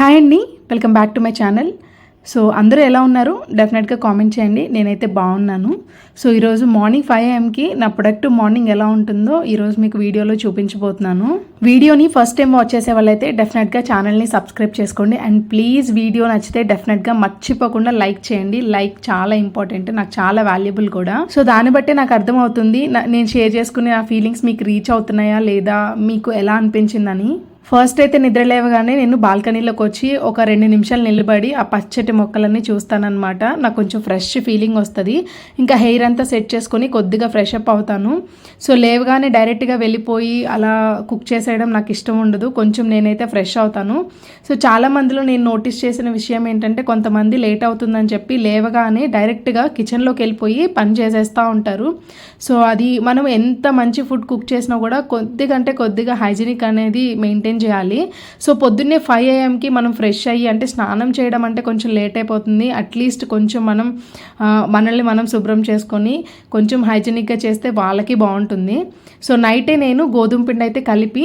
Hi అండి welcome back to my channel. So అందరూ ఎలా ఉన్నారు? డెఫినెట్గా కామెంట్ చేయండి నేనైతే బాగున్నాను. సో ఈరోజు మార్నింగ్ ఫైవ్ ఏఎంకి నా ప్రొడక్ట్ మార్నింగ్ ఎలా ఉంటుందో ఈరోజు మీకు వీడియోలో చూపించబోతున్నాను. వీడియోని ఫస్ట్ టైం వాచ్ చేసే వాళ్ళైతే డెఫినెట్గా ఛానల్ని సబ్స్క్రైబ్ చేసుకోండి. అండ్ ప్లీజ్ వీడియో నచ్చితే డెఫినెట్గా మర్చిపోకుండా లైక్ చేయండి. లైక్ చాలా ఇంపార్టెంట్ నాకు చాలా వాల్యుబుల్ కూడా. సో దాన్ని బట్టే నాకు అర్థమవుతుంది నా- నేను షేర్ చేసుకునే ఆ ఫీలింగ్స్ మీకు రీచ్ అవుతున్నాయా లేదా మీకు ఎలా అనిపించిందని. ఫస్ట్ అయితే నిద్ర లేవగానే నేను బాల్కనీలోకి వచ్చి ఒక రెండు నిమిషాలు నిలబడి ఆ పచ్చటి మొక్కలన్నీ చూస్తానన్నమాట. నాకు కొంచెం ఫ్రెష్ ఫీలింగ్ వస్తుంది. ఇంకా హెయిర్ అంతా సెట్ చేసుకొని కొద్దిగా ఫ్రెష్ అప్ అవుతాను. సో లేవగానే డైరెక్ట్గా వెళ్ళిపోయి అలా కుక్ చేసేయడం నాకు ఇష్టం ఉండదు. కొంచెం నేనైతే ఫ్రెష్ అవుతాను. సో చాలా మందిలో నేను నోటీస్ చేసిన విషయం ఏంటంటే కొంతమంది లేట్ అవుతుందని చెప్పి లేవగానే డైరెక్ట్గా కిచెన్లోకి వెళ్ళిపోయి పని చేసేస్తూ ఉంటారు. సో అది మనం ఎంత మంచి ఫుడ్ కుక్ చేసినా కూడా కొద్దిగా అంటే కొద్దిగా హైజీనిక్ అనేది మెయింటైన్ చేయాలి. సో పొద్దున్నే ఫైవ్ ఏఎంకి మనం ఫ్రెష్ అయ్యి అంటే స్నానం చేయడం అంటే కొంచెం లేట్ అయిపోతుంది. అట్లీస్ట్ కొంచెం మనం మనల్ని మనం శుభ్రం చేసుకొని కొంచెం హైజీనిక్గా చేస్తే వాళ్ళకి బాగుంటుంది. సో నైటే నేను గోధుమ పిండి అయితే కలిపి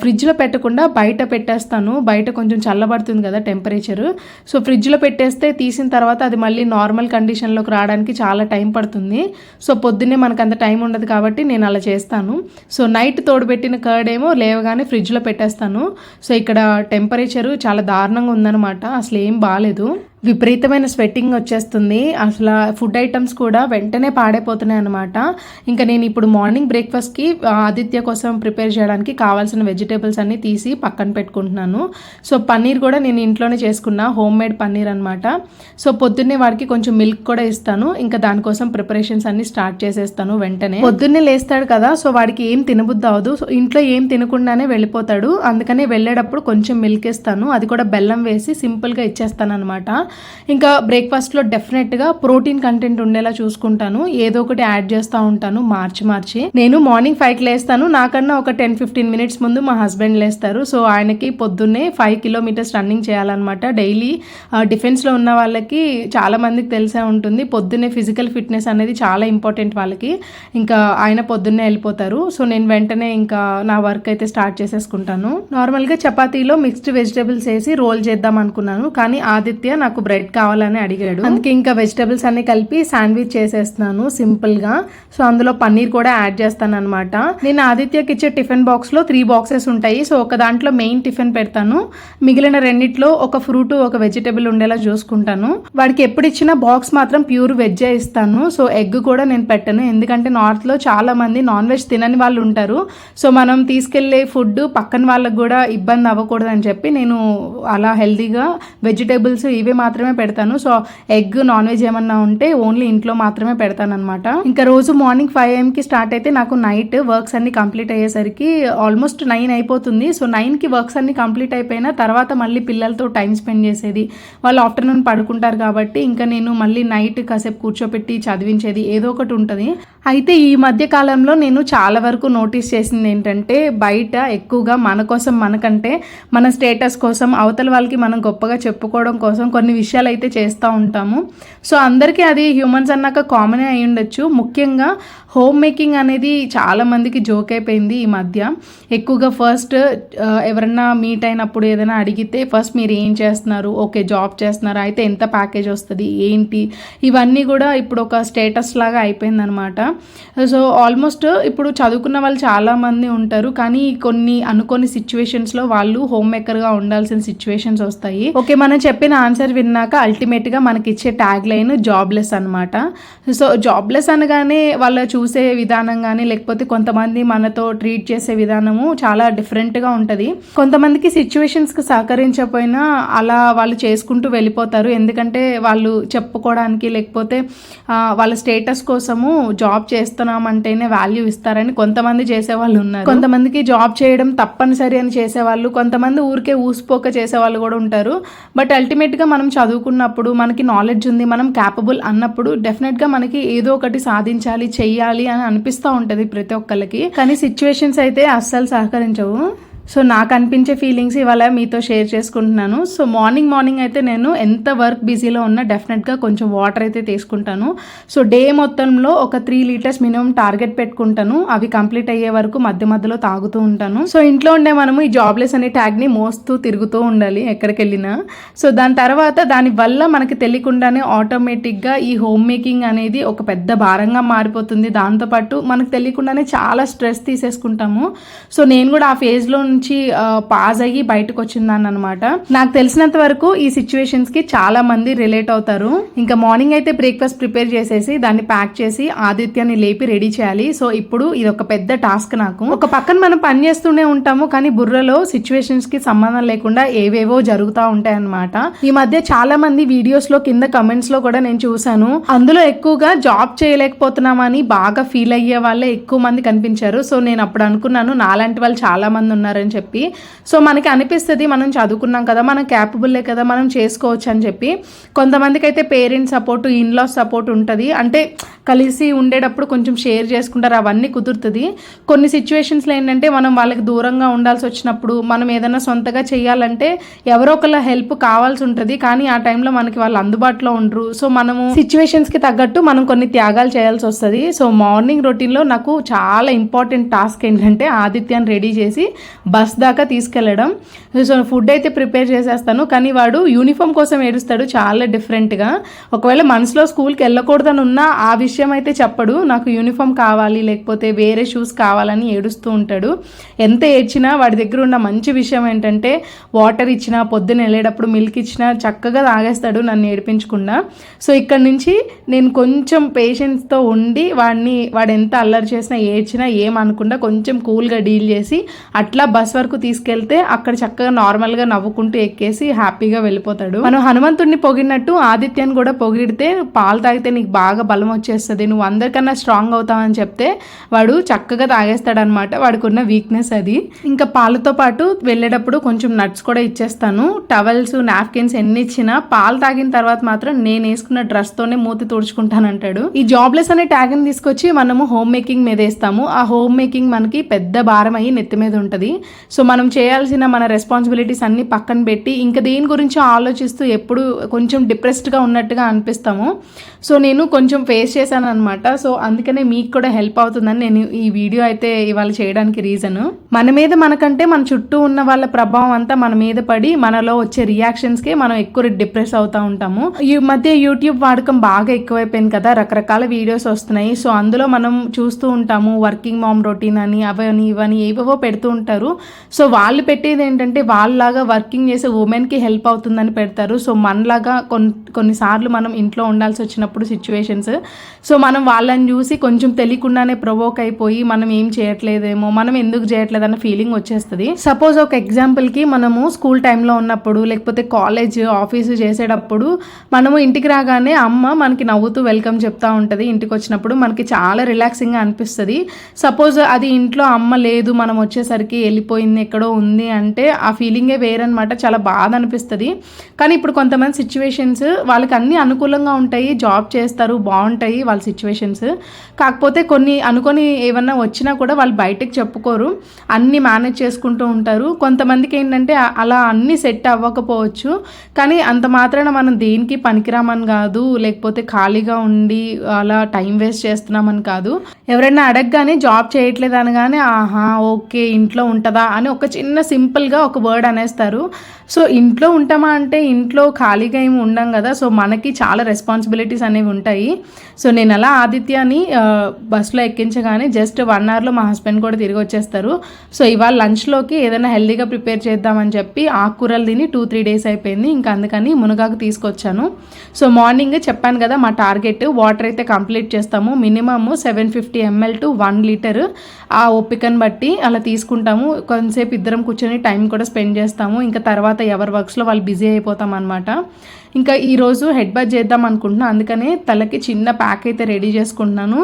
ఫ్రిడ్జ్లో పెట్టకుండా బయట పెట్టేస్తాను. బయట కొంచెం చల్లబడుతుంది కదా టెంపరేచర్ సో ఫ్రిడ్జ్లో పెట్టేస్తే తీసిన తర్వాత అది మళ్ళీ నార్మల్ కండిషన్లోకి రావడానికి చాలా టైం పడుతుంది. సో పొద్దున్నే మనకు అంత టైం ఉండదు కాబట్టి నేను అలా చేస్తాను. సో నైట్ తోడుపెట్టిన కర్డ్ ఏమో లేవగానే ఫ్రిడ్జ్లో పెట్టేస్తాను. సో ఇక్కడ టెంపరేచరు చాలా దారుణంగా ఉందన్నమాట. అసలు ఏం బాగాలేదు విపరీతమైన స్వెట్టింగ్ వచ్చేస్తుంది. అసలు ఫుడ్ ఐటమ్స్ కూడా వెంటనే పాడైపోతున్నాయి అనమాట ఇంకా నేను ఇప్పుడు మార్నింగ్ బ్రేక్ఫాస్ట్కి ఆదిత్య కోసం ప్రిపేర్ చేయడానికి కావాల్సిన వెజిటేబుల్స్ అన్నీ తీసి పక్కన పెట్టుకుంటున్నాను. సో పన్నీర్ కూడా నేను ఇంట్లోనే చేసుకున్నా హోమ్ మేడ్ పన్నీర్ అనమాట సో పొద్దున్నే వాడికి కొంచెం మిల్క్ కూడా ఇస్తాను. ఇంకా దానికోసం ప్రిపరేషన్స్ అన్ని స్టార్ట్ చేసేస్తాను వెంటనే. పొద్దున్నే లేస్తాడు కదా సో వాడికి ఏం తినబుద్ధి అవ్వదు. సో ఇంట్లో ఏం తినకుండానే వెళ్ళిపోతాడు. అందుకనే వెళ్ళేటప్పుడు కొంచెం మిల్క్ ఇస్తాను. అది కూడా బెల్లం వేసి సింపుల్గా ఇచ్చేస్తాను అనమాట ఇంకా బ్రేక్ఫాస్ట్లో డెఫినెట్గా ప్రోటీన్ కంటెంట్ ఉండేలా చూసుకుంటాను. ఏదో ఒకటి యాడ్ చేస్తూ ఉంటాను మార్చి మార్చి. నేను మార్నింగ్ ఫైవ్కి లేస్తాను. నాకన్నా ఒక టెన్ ఫిఫ్టీన్ మినిట్స్ ముందు మా హస్బెండ్ లేస్తారు. సో ఆయనకి పొద్దున్నే ఫైవ్ కిలోమీటర్స్ రన్నింగ్ చేయాలన్నమాట. డైలీ డిఫెన్స్లో ఉన్న వాళ్ళకి చాలా మందికి తెలిసే ఉంటుంది. పొద్దున్నే ఫిజికల్ ఫిట్నెస్ అనేది చాలా ఇంపార్టెంట్ వాళ్ళకి. ఇంకా ఆయన పొద్దున్నే వెళ్ళిపోతారు. సో నేను వెంటనే ఇంకా నా వర్క్ అయితే స్టార్ట్ చేసేసుకుంటాను. నార్మల్గా చపాతీలో మిక్స్డ్ వెజిటేబుల్స్ వేసి రోల్ చేద్దాం అనుకున్నాను. కానీ ఆదిత్య నాకు బ్రెడ్ కావాలని అడిగాడు. అందుకే ఇంకా వెజిటేబుల్స్ అన్ని కలిపి శాండ్విచ్ చేసేస్తున్నాను సింపుల్గా సో అందులో పన్నీర్ కూడా యాడ్ చేస్తాను అనమాట నేను ఆదిత్యకి ఇచ్చే టిఫిన్ బాక్స్లో త్రీ బాక్సెస్ ఉంటాయి. సో ఒక దాంట్లో మెయిన్ టిఫిన్ పెడతాను. మిగిలిన రెండిట్లో ఒక ఫ్రూట్ ఒక వెజిటేబుల్ ఉండేలా చూసుకుంటాను. వాడికి ఎప్పుడు ఇచ్చిన బాక్స్ మాత్రం ప్యూర్ వెజ్జే ఇస్తాను. సో ఎగ్ కూడా నేను పెట్టను. ఎందుకంటే నార్త్లో చాలా మంది నాన్ వెజ్ తినని వాళ్ళు ఉంటారు. సో మనం తీసుకెళ్ళే ఫుడ్ పక్కన వాళ్ళకి కూడా ఇబ్బంది అవ్వకూడదు అని చెప్పి నేను అలా హెల్తీగా వెజిటేబుల్స్ ఇవే మాత్రమే పెడతాను. సో ఎగ్ నాన్ వెజ్ ఏమన్నా ఉంటే ఓన్లీ ఇంట్లో మాత్రమే పెడతాను అనమాట ఇంకా రోజు మార్నింగ్ ఫైవ్కి స్టార్ట్ అయితే నాకు నైట్ వర్క్స్ అన్ని కంప్లీట్ అయ్యేసరికి ఆల్మోస్ట్ నైన్ అయిపోతుంది. సో నైన్కి వర్క్స్ అన్ని కంప్లీట్ అయిపోయిన తర్వాత మళ్ళీ పిల్లలతో టైం స్పెండ్ చేసేది. వాళ్ళు ఆఫ్టర్నూన్ పడుకుంటారు కాబట్టి ఇంకా నేను మళ్ళీ నైట్ కాసేపు కూర్చోపెట్టి చదివించేది ఏదో ఒకటి ఉంటుంది. అయితే ఈ మధ్య కాలంలో నేను చాలా వరకు నోటీస్ చేసింది ఏంటంటే బయట ఎక్కువగా మన కోసం మనకంటే మన స్టేటస్ కోసం అవతల వాళ్ళకి మనం గొప్పగా చెప్పుకోవడం కోసం కొన్ని విషయాలు అయితే చేస్తూ ఉంటాము. సో అందరికీ అది హ్యూమన్స్ అన్నాక కామనే అయి ఉండొచ్చు ముఖ్యంగా హోమ్ మేకింగ్ అనేది చాలామందికి జోక్ అయిపోయింది ఈ మధ్య. ఎక్కువగా ఫస్ట్ ఎవరన్నా మీట్ అయినప్పుడు ఏదైనా అడిగితే ఫస్ట్ మీరు ఏం చేస్తున్నారు? ఓకే జాబ్ చేస్తున్నారు? అయితే ఎంత ప్యాకేజ్ వస్తుంది? ఏంటి? ఇవన్నీ కూడా ఇప్పుడు ఒక స్టేటస్ లాగా అయిపోయిందనమాట. సో ఆల్మోస్ట్ ఇప్పుడు చదువుకున్న వాళ్ళు చాలామంది ఉంటారు. కానీ కొన్ని అనుకోని సిచ్యువేషన్స్లో వాళ్ళు హోమ్ మేకర్గా ఉండాల్సిన సిచ్యువేషన్స్ వస్తాయి. ఓకే మనం చెప్పిన ఆన్సర్ విన్నాక అల్టిమేట్గా మనకి ఇచ్చే ట్యాగ్ లైన్ జాబ్లెస్ అనమాట సో జాబ్లెస్ అనగానే వాళ్ళ చూసే విధానం కానీ లేకపోతే కొంతమంది మనతో ట్రీట్ చేసే విధానము చాలా డిఫరెంట్గా ఉంటుంది. కొంతమందికి సిచ్యువేషన్స్కి సహకరించకపోయినా అలా వాళ్ళు చేసుకుంటూ వెళ్ళిపోతారు. ఎందుకంటే వాళ్ళు చెప్పుకోవడానికి లేకపోతే వాళ్ళ స్టేటస్ కోసము జాబ్ చేస్తున్నామంటేనే వాల్యూ ఇస్తారని కొంతమంది చేసేవాళ్ళు ఉన్నారు. కొంతమందికి జాబ్ చేయడం తప్పనిసరి అని చేసేవాళ్ళు కొంతమంది ఊరికే ఊసిపోక చేసేవాళ్ళు కూడా ఉంటారు. బట్ అల్టిమేట్గా మనం చదువుకున్నప్పుడు మనకి నాలెడ్జ్ ఉంది మనం క్యాపబుల్ అన్నప్పుడు డెఫినెట్గా మనకి ఏదో ఒకటి సాధించాలి చెయ్యాలి అని అనిపిస్తూ ఉంటుంది ప్రతి ఒక్కరికి కానీ సిచ్యువేషన్స్ అయితే అస్సలు సహకరించవు. సో నాకు అనిపించే ఫీలింగ్స్ ఇవాళ మీతో షేర్ చేసుకుంటున్నాను. సో మార్నింగ్ మార్నింగ్ అయితే నేను ఎంత వర్క్ బిజీలో ఉన్నా డెఫినెట్గా కొంచెం వాటర్ అయితే తీసుకుంటాను. సో డే మొత్తంలో ఒక త్రీ లీటర్స్ మినిమం టార్గెట్ పెట్టుకుంటాను. అవి కంప్లీట్ అయ్యే వరకు మధ్య మధ్యలో తాగుతూ ఉంటాను. సో ఇంట్లో ఉండే మనము ఈ జాబ్లెస్ అనే ట్యాగ్ని మోస్తూ తిరుగుతూ ఉండాలి ఎక్కడికి వెళ్ళినా సో దాని తర్వాత దాని వల్ల మనకి తెలియకుండానే ఆటోమేటిక్గా ఈ హోమ్ మేకింగ్ అనేది ఒక పెద్ద భారంగా మారిపోతుంది. దాంతోపాటు మనకు తెలియకుండానే చాలా స్ట్రెస్ తీసేసుకుంటాము. సో నేను కూడా ఆ ఫేజ్లో నుంచి పాస్ అయ్యి బయటకు వచ్చిందాన్ని అనమాట నాకు తెలిసినంత వరకు ఈ సిచ్యువేషన్స్కి చాలా మంది రిలేట్ అవుతారు. ఇంకా మార్నింగ్ అయితే బ్రేక్ఫాస్ట్ ప్రిపేర్ చేసేసి దాన్ని ప్యాక్ చేసి ఆదిత్యాన్ని లేపి రెడీ చేయాలి. సో ఇప్పుడు ఇది ఒక పెద్ద టాస్క్ నాకు. ఒక పక్కన మనం పని చేస్తూనే ఉంటాము కానీ బుర్రలో సిచ్యువేషన్స్కి సంబంధం లేకుండా ఏవేవో జరుగుతూ ఉంటాయి అనమాట ఈ మధ్య చాలా మంది వీడియోస్లో కింద కమెంట్స్లో కూడా నేను చూశాను. అందులో ఎక్కువగా జాబ్ చేయలేకపోతున్నామని బాగా ఫీల్ అయ్యే వాళ్ళే ఎక్కువ మంది కనిపించారు. సో నేను అప్పుడు అనుకున్నాను నాలాంటి వాళ్ళు చాలా మంది ఉన్నారు అని చెప్పి. సో మనకి అనిపిస్తుంది మనం చదువుకున్నాం కదా మనం క్యాపబుల్లే కదా మనం చేసుకోవచ్చు అని చెప్పి. కొంతమందికి అయితే పేరెంట్స్ సపోర్ట్ ఇన్లా సపోర్ట్ ఉంటుంది. అంటే కలిసి ఉండేటప్పుడు కొంచెం షేర్ చేసుకుంటారు అవన్నీ కుదురుతుంది. కొన్ని సిచ్యువేషన్స్లో ఏంటంటే మనం వాళ్ళకి దూరంగా ఉండాల్సి వచ్చినప్పుడు మనం ఏదైనా సొంతగా చేయాలంటే ఎవరో ఒకళ్ళ హెల్ప్ కావాల్సి ఉంటుంది. కానీ ఆ టైంలో మనకి వాళ్ళు అందుబాటులో ఉండరు. సో మనము సిచ్యువేషన్స్కి తగ్గట్టు మనం కొన్ని త్యాగాలు చేయాల్సి వస్తుంది. సో మార్నింగ్ రొటీన్లో నాకు చాలా ఇంపార్టెంట్ టాస్క్ ఏంటంటే ఆదిత్యాన్ని రెడీ చేసి బస్ దాకా తీసుకెళ్ళడం. సో ఫుడ్ అయితే ప్రిపేర్ చేసేస్తాను. కానీ వాడు యూనిఫామ్ కోసం ఏడుస్తాడు. చాలా డిఫరెంట్గా. ఒకవేళ మనసులో స్కూల్కి వెళ్ళకూడదని ఉన్నా ఆ విషయం అయితే చెప్పడు. నాకు యూనిఫామ్ కావాలి లేకపోతే వేరే షూస్ కావాలని ఏడుస్తూ ఉంటాడు. ఎంత ఏడ్చినా వాడి దగ్గర ఉన్న మంచి విషయం ఏంటంటే వాటర్ ఇచ్చినా పొద్దున వెళ్ళేటప్పుడు మిల్క్ ఇచ్చినా చక్కగా తాగేస్తాడు నన్ను ఏడిపించకుండా. సో ఇక్కడ నుంచి నేను కొంచెం పేషెన్స్తో ఉండి వాడిని వాడు ఎంత అల్లరి చేసినా ఏడ్చినా ఏమనకుండా కొంచెం కూల్గా డీల్ చేసి అట్లా బస్ వరకు తీసుకెళ్తే అక్కడ చక్కగా నార్మల్గా నవ్వుకుంటూ ఎక్కేసి హ్యాపీగా వెళ్ళిపోతాడు. మనం హనుమంతుడిని పొగిడినట్టు ఆదిత్యాన్ని కూడా పొగిడితే పాలు తాగితే నీకు బాగా బలం వచ్చేస్తుంది. నువ్వు అందరికన్నా స్ట్రాంగ్ అవుతావని చెప్తే వాడు చక్కగా తాగేస్తాడనమాట. వాడికి ఉన్న వీక్నెస్ అది. ఇంకా పాలతో పాటు వెళ్ళేటప్పుడు కొంచెం నట్స్ కూడా ఇచ్చేస్తాను. టవల్స్ నాప్కిన్స్ ఎన్ని ఇచ్చినా పాలు తాగిన తర్వాత మాత్రం నేను వేసుకున్న డ్రెస్తోనే మూతి తుడుచుకుంటానంటాడు. ఈ జాబ్లెస్ అనే ట్యాగ్ని తీసుకొచ్చి మనము హోమ్ మేకింగ్ మీద వేస్తాము. ఆ హోమ్ మేకింగ్ మనకి పెద్ద భారం అయ్యి నెత్తి మీద ఉంటుంది. సో మనం చేయాల్సిన మన రెస్పాన్సిబిలిటీస్ అన్నీ పక్కన పెట్టి ఇంకా దేని గురించి ఆలోచిస్తూ ఎప్పుడు కొంచెం డిప్రెస్డ్గా ఉన్నట్టుగా అనిపిస్తాము సో నేను కొంచెం ఫేస్ చేశాను అనమాట సో అందుకనే మీకు కూడా హెల్ప్ అవుతుందని నేను ఈ వీడియో అయితే ఇవాళ చేయడానికి రీజను మన మీద మనకంటే మన చుట్టూ ఉన్న వాళ్ళ ప్రభావం అంతా మన మీద పడి మనలో వచ్చే రియాక్షన్స్కే మనం ఎక్కువ డిప్రెస్ అవుతూ ఉంటాము. ఈ మధ్య యూట్యూబ్ వాడకం బాగా ఎక్కువైపోయింది కదా రకరకాల వీడియోస్ వస్తున్నాయి. సో అందులో మనం చూస్తూ ఉంటాము వర్కింగ్ మామ్ రొటీన్ అని అవని ఇవని ఏవేవో పెడుతూ ఉంటారు. సో వాళ్ళు పెట్టేది ఏంటంటే వాళ్ళలాగా వర్కింగ్ చేసే ఉమెన్కి హెల్ప్ అవుతుందని పెడతారు. సో మనలాగా కొన్ని కొన్నిసార్లు మనం ఇంట్లో ఉండాల్సి వచ్చినప్పుడు సిచ్యువేషన్స్. సో మనం వాళ్ళని చూసి కొంచెం తెలియకుండానే ప్రొవోక్ అయిపోయి మనం ఏం చేయట్లేదేమో మనం ఎందుకు చేయట్లేదు అన్న ఫీలింగ్ వచ్చేస్తుంది. సపోజ్ ఒక ఎగ్జాంపుల్కి మనము స్కూల్ టైంలో ఉన్నప్పుడు లేకపోతే కాలేజ్ ఆఫీసు చేసేటప్పుడు మనము ఇంటికి రాగానే అమ్మ మనకి నవ్వుతూ వెల్కమ్ చెప్తా ఉంటుంది ఇంటికి వచ్చినప్పుడు. మనకి చాలా రిలాక్సింగ్గా అనిపిస్తుంది. సపోజ్ అది ఇంట్లో అమ్మ లేదు మనం వచ్చేసరికి వెళ్ళిపోయింది ఎక్కడో ఉంది అంటే ఆ ఫీలింగే వేరనమాట చాలా బాధ అనిపిస్తుంది కానీ ఇప్పుడు కొంతమంది సిచ్యువేషన్స్ వాళ్ళకి అన్నీ అనుకూలంగా ఉంటాయి. జాబ్ చేస్తారు బాగుంటాయి వాళ్ళ సిచ్యువేషన్స్ కాకపోతే కొన్ని అనుకొని ఏమన్నా వచ్చినా కూడా వాళ్ళు బయటకు చెప్పుకోరు. అన్నీ మేనేజ్ చేసుకుంటూ ఉంటారు. కొంతమందికి ఏంటంటే అలా అన్నీ సెట్ అవ్వకపోవచ్చు. కానీ అంత మాత్రాన మనం దేనికి పనికిరామని కాదు. లేకపోతే ఖాళీగా ఉండి అలా టైం వేస్ట్ చేస్తున్నామని కాదు. ఎవరైనా అడగగానే జాబ్ చేయట్లేదు అనగానే ఆహా ఓకే ఇంట్లో ఉంటుంది అని ఒక చిన్న సింపుల్గా ఒక వర్డ్ అనేస్తారు. సో ఇంట్లో ఉంటామా అంటే ఇంట్లో ఖాళీగా ఏమి ఉండం కదా సో మనకి చాలా రెస్పాన్సిబిలిటీస్ అనేవి ఉంటాయి. సో నేను అలా ఆదిత్యాని బస్సులో ఎక్కించగానే జస్ట్ వన్ అవర్లో మా హస్బెండ్ కూడా తిరిగి వచ్చేస్తారు. సో ఇవాళ లంచ్లోకి ఏదైనా హెల్దీగా ప్రిపేర్ చేద్దామని చెప్పి ఆకుకూరలు తిని టూ త్రీ డేస్ అయిపోయింది. ఇంకా అందుకని మునగాకు తీసుకొచ్చాను. సో మార్నింగ్ చెప్పాను కదా మా టార్గెట్ వాటర్ అయితే కంప్లీట్ చేస్తాము. Minimum seven fifty ML to one litre ఆ ఓపికను బట్టి అలా తీసుకుంటాము. కొంతసేపు ఇద్దరం కూర్చొని టైం కూడా స్పెండ్ చేస్తాము. ఇంకా తర్వాత ఎవరి వర్క్స్లో వాళ్ళు బిజీ అయిపోతాం అనమాట ఇంకా ఈరోజు హెడ్ బాత్ చేద్దాం అనుకుంటున్నాను అందుకనే తలకి చిన్న ప్యాక్ అయితే రెడీ చేసుకుంటున్నాను.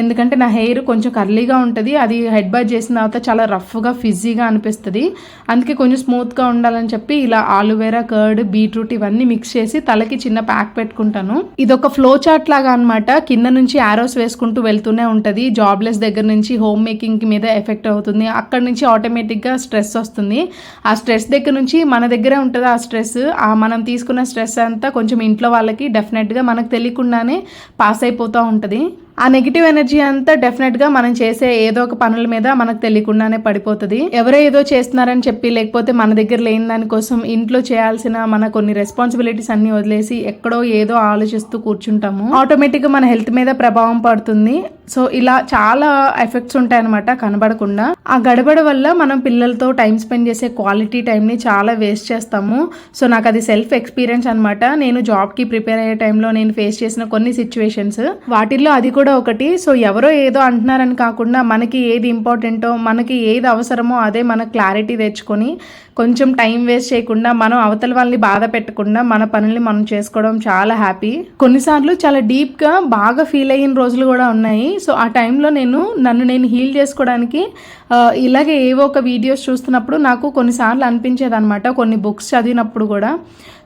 ఎందుకంటే నా హెయిర్ కొంచెం కర్లీగా ఉంటుంది. అది హెడ్ బాత్ చేసిన తర్వాత చాలా రఫ్గా ఫిజీగా అనిపిస్తుంది. అందుకే కొంచెం స్మూత్గా ఉండాలని చెప్పి ఇలా ఆలువేరా కర్డ్ బీట్రూట్ ఇవన్నీ మిక్స్ చేసి తలకి చిన్న ప్యాక్ పెట్టుకుంటాను. ఇది ఒక ఫ్లో చార్ట్ లాగా అనమాట కింద నుంచి ఆరోస్ వేసుకుంటూ వెళ్తూనే ఉంటుంది. జాబ్లెస్ దగ్గర నుంచి హోమ్ మేకింగ్ మీద ఎఫెక్ట్ అవుతుంది. అక్కడ నుంచి ఆటోమేటిక్గా స్ట్రెస్ వస్తుంది. ఆ స్ట్రెస్ దగ్గర నుంచి మన దగ్గరే ఉంటుంది ఆ స్ట్రెస్ ఆ మనం తీసుకున్న స్ట్రెస్ అంతా కొంచెం ఇంట్లో వాళ్ళకి డెఫినెట్గా మనకు తెలియకుండానే పాస్ అయిపోతూ ఉంటుంది. ఆ నెగిటివ్ ఎనర్జీ అంతా డెఫినెట్గా మనం చేసే ఏదో ఒక పనుల మీద మనకు తెలియకుండానే పడిపోతుంది. ఎవరో ఏదో చేస్తున్నారని చెప్పి లేకపోతే మన దగ్గర లేని దానికోసం ఇంట్లో చేయాల్సిన మన కొన్ని రెస్పాన్సిబిలిటీస్ అన్ని వదిలేసి ఎక్కడో ఏదో ఆలోచిస్తూ కూర్చుంటాము. ఆటోమేటిక్గా మన హెల్త్ మీద ప్రభావం పడుతుంది. సో ఇలా చాలా ఎఫెక్ట్స్ ఉంటాయన్నమాట కనబడకుండా. ఆ గడబడ వల్ల మనం పిల్లలతో టైం స్పెండ్ చేసే క్వాలిటీ టైంని చాలా వేస్ట్ చేస్తాము. సో నాకు అది సెల్ఫ్ ఎక్స్పీరియన్స్ అనమాట నేను జాబ్కి ప్రిపేర్ అయ్యే టైంలో నేను ఫేస్ చేసిన కొన్ని సిచ్యువేషన్స్ వాటిల్లో అది కూడా కూడా ఒకటి. సో ఎవరో ఏదో అంటున్నారని కాకుండా మనకి ఏది ఇంపార్టెంటో మనకి ఏది అవసరమో అదే మన క్లారిటీ తెచ్చుకొని కొంచెం టైం వేస్ట్ చేయకుండా మనం అవతల వాళ్ళని బాధ పెట్టకుండా మన పనుల్ని మనం చేసుకోవడం చాలా హ్యాపీ. కొన్నిసార్లు చాలా డీప్గా బాగా ఫీల్ అయిన రోజులు కూడా ఉన్నాయి. సో ఆ టైంలో నేను నన్ను నేను హీల్ చేసుకోవడానికి ఇలాగే ఏవో ఒక వీడియోస్ చూస్తున్నప్పుడు నాకు కొన్నిసార్లు అనిపించేది అనమాట కొన్ని బుక్స్ చదివినప్పుడు కూడా.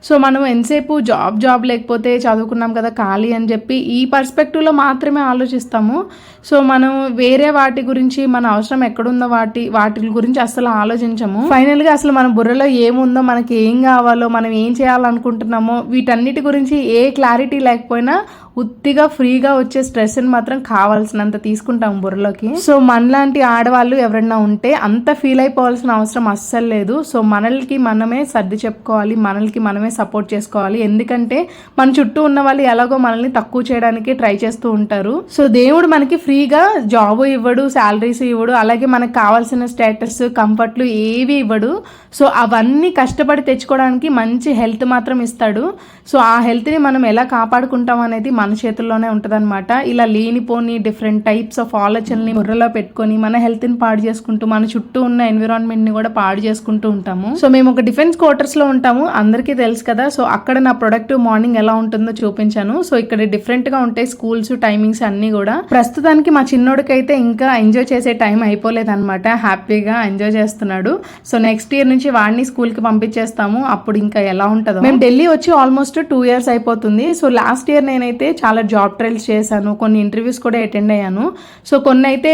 సో మనం ఎంతసేపు జాబ్ జాబ్ లేకపోతే చదువుకున్నాం కదా ఖాళీ అని చెప్పి ఈ పర్స్పెక్టివ్లో మాత్రమే ఆలోచిస్తాము. సో మనం వేరే వాటి గురించి మన అవసరం ఎక్కడుందో వాటి వాటి గురించి అసలు ఆలోచించము. ఫైనల్గా అసలు మన బుర్రలో ఏముందో మనకి ఏం కావాలో మనం ఏం చేయాలనుకుంటున్నామో వీటన్నిటి గురించి ఏ క్లారిటీ లేకపోయినా ఉత్తిగా ఫ్రీగా వచ్చే స్ట్రెస్ని మాత్రం కావాల్సినంత తీసుకుంటాం బుర్రలోకి. సో మనలాంటి ఆడవాళ్ళు ఎవరైనా ఉంటే అంత ఫీల్ అయిపోవాల్సిన అవసరం అస్సలు లేదు. సో మనల్కి మనమే సర్ది చెప్పుకోవాలి మనల్కి మనమే సపోర్ట్ చేసుకోవాలి. ఎందుకంటే మన చుట్టూ ఉన్న వాళ్ళు ఎలాగో మనల్ని తక్కువ చేయడానికి ట్రై చేస్తూ ఉంటారు. సో దేవుడు మనకి ఫ్రీగా జాబ్ ఇవ్వడు శాలరీస్ ఇవ్వడు అలాగే మనకు కావాల్సిన స్టేటస్ కంఫర్ట్లు ఏవి ఇవ్వడు. సో అవన్నీ కష్టపడి తెచ్చుకోవడానికి మంచి హెల్త్ మాత్రం ఇస్తాడు. సో ఆ హెల్త్ని మనం ఎలా కాపాడుకుంటాం అనేది మన మన చేతుల్లోనే ఉంటుందన్నమాట. ఇలా లేనిపోని డిఫరెంట్ టైప్స్ ఆఫ్ ఆలోచనల్ని బుర్రలో పెట్టుకొని మన హెల్త్ని పాడు చేసుకుంటూ మన చుట్టూ ఉన్న ఎన్విరాన్మెంట్ని కూడా పాడు చేసుకుంటూ ఉంటాము. సో మేము ఒక డిఫెన్స్ క్వార్టర్స్లో ఉంటాము. అందరికీ తెలుసు కదా. సో అక్కడ నా ప్రొడక్ట్ మార్నింగ్ ఎలా ఉంటుందో చూపించాను. సో ఇక్కడ డిఫరెంట్గా ఉంటాయి స్కూల్స్ టైమింగ్స్ అన్నీ కూడా. ప్రస్తుతానికి మా చిన్నోడికి అయితే ఇంకా ఎంజాయ్ చేసే టైం అయిపోలేదన్నమాట. హ్యాపీగా ఎంజాయ్ చేస్తున్నాడు. సో నెక్స్ట్ ఇయర్ నుంచి వాడిని స్కూల్కి పంపించేస్తాము. అప్పుడు ఇంకా ఎలా ఉంటుందో. మేము ఢిల్లీ వచ్చి ఆల్మోస్ట్ టూ ఇయర్స్ అయిపోతుంది. సో లాస్ట్ ఇయర్ నేనైతే చాలా జాబ్ ట్రైల్స్ చేశాను కొన్ని ఇంటర్వ్యూస్ కూడా అటెండ్ అయ్యాను. సో కొన్ని అయితే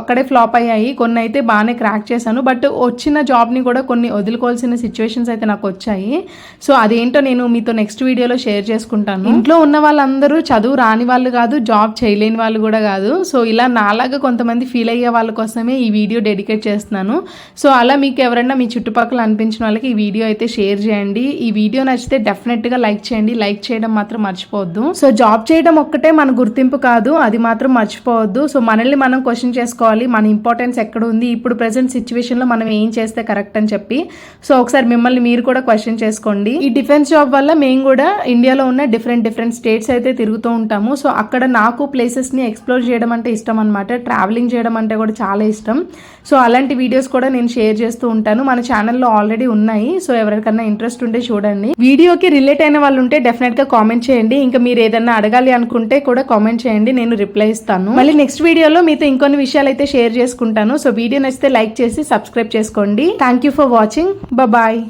అక్కడే ఫ్లాప్ అయ్యాయి. కొన్ని అయితే బాగానే క్రాక్ చేశాను. బట్ వచ్చిన జాబ్ని కూడా కొన్ని వదులుకోవాల్సిన సిచ్యువేషన్స్ అయితే నాకు వచ్చాయి. సో అదేంటో నేను మీతో నెక్స్ట్ వీడియోలో షేర్ చేసుకుంటాను. ఇంట్లో ఉన్న వాళ్ళందరూ చదువు రాని వాళ్ళు కాదు జాబ్ చేయలేని వాళ్ళు కూడా కాదు. సో ఇలా నాలాగా కొంతమంది ఫీల్ అయ్యే వాళ్ళ కోసమే ఈ వీడియో డెడికేట్ చేస్తున్నాను. సో అలా మీకు ఎవరైనా మీ చుట్టుపక్కల అనిపించిన వాళ్ళకి ఈ వీడియో అయితే షేర్ చేయండి. ఈ వీడియో నచ్చితే డెఫినెట్గా లైక్ చేయండి. లైక్ చేయడం మాత్రం మర్చిపోవద్దు. సో జాబ్ చేయడం ఒక్కటే మన గుర్తింపు కాదు అది మాత్రం మర్చిపోవద్దు. సో మనల్ని మనం క్వశ్చన్ చేసుకోవాలి మన ఇంపార్టెన్స్ ఎక్కడ ఉంది ఇప్పుడు ప్రజెంట్ సిచ్యువేషన్లో మనం ఏం చేస్తే కరెక్ట్ అని చెప్పి. సో ఒకసారి మిమ్మల్ని మీరు కూడా క్వశ్చన్ చేసుకోండి. ఈ డిఫెన్స్ జాబ్ వల్ల మేము కూడా ఇండియాలో ఉన్న డిఫరెంట్ డిఫరెంట్ స్టేట్స్ అయితే తిరుగుతూ ఉంటాము. సో అక్కడ నాకు ప్లేసెస్ని ఎక్స్ప్లోర్ చేయడం అంటే ఇష్టం అనమాట ట్రావెలింగ్ చేయడం అంటే కూడా చాలా ఇష్టం. సో అలాంటి వీడియోస్ కూడా నేను షేర్ చేస్తూ ఉంటాను. మన ఛానల్లో ఆల్రెడీ ఉన్నాయి. సో ఎవరికన్నా ఇంట్రెస్ట్ ఉంటే చూడండి. వీడియోకి రిలేట్ అయిన వాళ్ళు ఉంటే డెఫినెట్గా కామెంట్ చేయండి. ఇంకా మీరు ఏదైనా ఏదన్నా అడగాలి అనుకుంటే కూడా కామెంట్ చేయండి నేను రిప్లై ఇస్తాను. మళ్ళీ నెక్స్ట్ వీడియోలో మీతో ఇంకొన్ని విషయాలు అయితే షేర్ చేసుకుంటాను. సో వీడియో నచ్చితే లైక్ చేసి సబ్స్క్రైబ్ చేసుకోండి. Thank you for watching bye